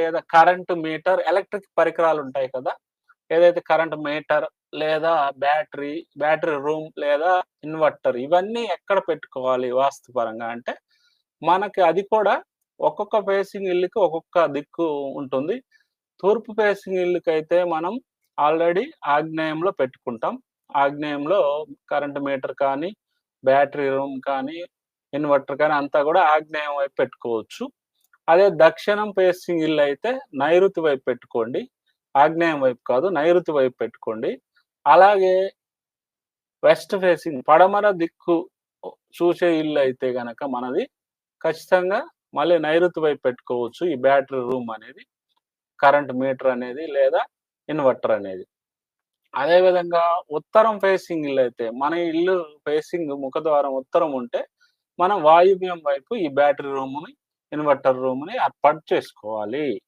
లేదా current meter electric పరికరాలు ఉంటాయి కదా. ఏదైతే కరెంట్ మీటర్ లేదా బ్యాటరీ బ్యాటరీ రూమ్ లేదా ఇన్వర్టర్ ఇవన్నీ ఎక్కడ పెట్టుకోవాలి వాస్తుపరంగా అంటే మనకి అది కూడా ఒక్కొక్క ఫేసింగ్ ఇల్లుకి ఒక్కొక్క దిక్కు ఉంటుంది. తూర్పు ఫేసింగ్ ఇల్లుకి అయితే మనం ఆల్రెడీ ఆగ్నేయంలో పెట్టుకుంటాం. ఆగ్నేయంలో కరెంట్ మీటర్ కానీ బ్యాటరీ రూమ్ కానీ ఇన్వర్టర్ కానీ అంతా కూడా ఆగ్నేయం వైపు పెట్టుకోవచ్చు. అదే దక్షిణం ఫేసింగ్ ఇల్లు అయితే నైరుతి వైపు పెట్టుకోండి. ఆగ్నేయం వైపు కాదు నైరుతి వైపు పెట్టుకోండి. అలాగే వెస్ట్ ఫేసింగ్ పడమర దిక్కు చూసే ఇల్లు అయితే గనక మనది ఖచ్చితంగా మళ్ళీ నైరుతి వైపు పెట్టుకోవచ్చు. ఈ బ్యాటరీ రూమ్ అనేది కరెంట్ మీటర్ అనేది లేదా ఇన్వర్టర్ అనేది. అదేవిధంగా ఉత్తరం ఫేసింగ్ ఇల్లు అయితే మన ఇల్లు ఫేసింగ్ ముఖద్వారం ఉత్తరం ఉంటే మనం వాయువ్యం వైపు ఈ బ్యాటరీ రూమ్ని ఇన్వర్టర్ రూమ్ని ఏర్పాటు చేసుకోవాలి.